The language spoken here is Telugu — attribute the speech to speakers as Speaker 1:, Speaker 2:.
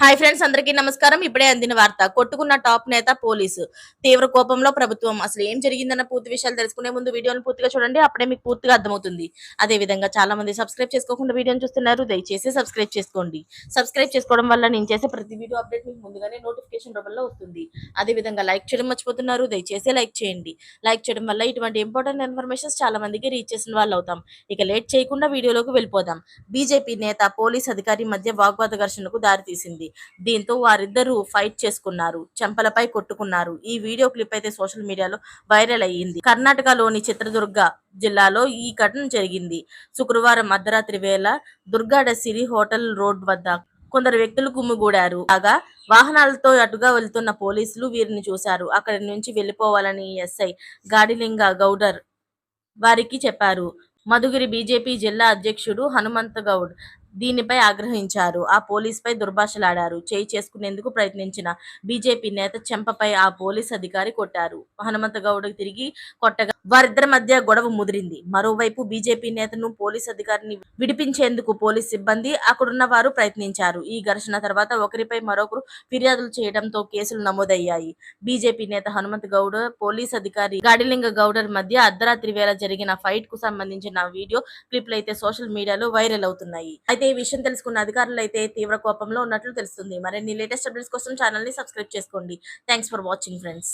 Speaker 1: హాయ్ ఫ్రెండ్స్ అందరికీ నమస్కారం. ఇప్పుడే అందిన వార్త కొట్టుకున్న టాప్ నేత పోలీసు. తీవ్ర కోపంలో ప్రభుత్వం అసలు ఏం జరిగిందన్న పూర్తి విషయాలు తెలుసుకునే ముందు వీడియోని పూర్తిగా చూడండి అప్పుడే మీకు పూర్తిగా అర్థమవుతుంది. అదే విధంగా చాలా మంది సబ్స్క్రైబ్ చేసుకోకుండా వీడియోని చూస్తున్నారు దయచేసి సబ్స్క్రైబ్ చేసుకోండి. సబ్స్క్రైబ్ చేసుకోవడం వల్ల నేను చేసే ప్రతి వీడియో అప్డేట్ మీకు ముందుగానే నోటిఫికేషన్ రూపంలో వస్తుంది. అదే విధంగా లైక్ చేయడం మర్చిపోతున్నారు దయచేసి లైక్ చేయండి. లైక్ చేయడం వల్ల ఇటువంటి ఇంపార్టెంట్ ఇన్ఫర్మేషన్స్ చాలా మందికి రీచ్ చేసిన వాళ్ళు అవుతాం ఇక లేట్ చేయకుండా వీడియోలోకి వెళ్ళిపోదాం. బీజేపీ నేత పోలీస్ అధికారి మధ్య వాగ్వాద ఘర్షణకు దారితీసింది. దీంతో వారిద్దరూ ఫైట్ చేసుకున్నారు చెంపలపై కొట్టుకున్నారు. ఈ వీడియో క్లిప్ అయితే సోషల్ మీడియాలో వైరల్ అయ్యింది. కర్ణాటకలోని చిత్రదుర్గ జిల్లాలో ఈ ఘటన జరిగింది. శుక్రవారం అర్ధరాత్రి వేళ దుర్గాడ సిరి హోటల్ రోడ్ వద్ద కొందరు వ్యక్తులు గుమ్మిగూడారు కాగా వాహనాలతో అటుగా వెళ్తున్న పోలీసులు వీరిని చూశారు. అక్కడి నుంచి వెళ్ళిపోవాలని ఎస్ఐ గాడిలింగ గౌడర్ వారికి చెప్పారు. మధుగిరి బీజేపీ జిల్లా అధ్యక్షుడు హనుమంత గౌడ్ దీనిపై ఆగ్రహించారు. ఆ పోలీసుపై దుర్భాషలాడారు. చేయి చేసుకునేందుకు ప్రయత్నించిన బీజేపీ నేత చెంపపై ఆ పోలీస్ అధికారి కొట్టారు. హనుమంతగౌడ్ తిరిగి కొట్టగా వారిద్దరి మధ్య గొడవ ముదిరింది. మరోవైపు బీజేపీ నేతను పోలీస్ అధికారిని విడిపించేందుకు పోలీస్ సిబ్బంది అక్కడున్న వారు ప్రయత్నించారు. ఈ ఘర్షణ తర్వాత ఒకరిపై మరొకరు ఫిర్యాదులు చేయడంతో కేసులు నమోదయ్యాయి. బీజేపీ నేత హనుమంత్ గౌడ్ పోలీస్ అధికారి గాడిలింగ గౌడర్ మధ్య అర్ధరాత్రి వేళ జరిగిన ఫైట్కు సంబంధించిన వీడియో క్లిప్లు అయితే సోషల్ మీడియాలో వైరల్ అవుతున్నాయి. అయితే ఈ విషయం తెలుసుకున్న అధికారులు అయితే తీవ్ర కోపంలో ఉన్నట్లు తెలుస్తుంది. మరిన్ని లేటెస్ట్ అప్డేట్స్ కోసం ఛానల్ని సబ్స్క్రైబ్ చేసుకోండి. Thanks for watching friends.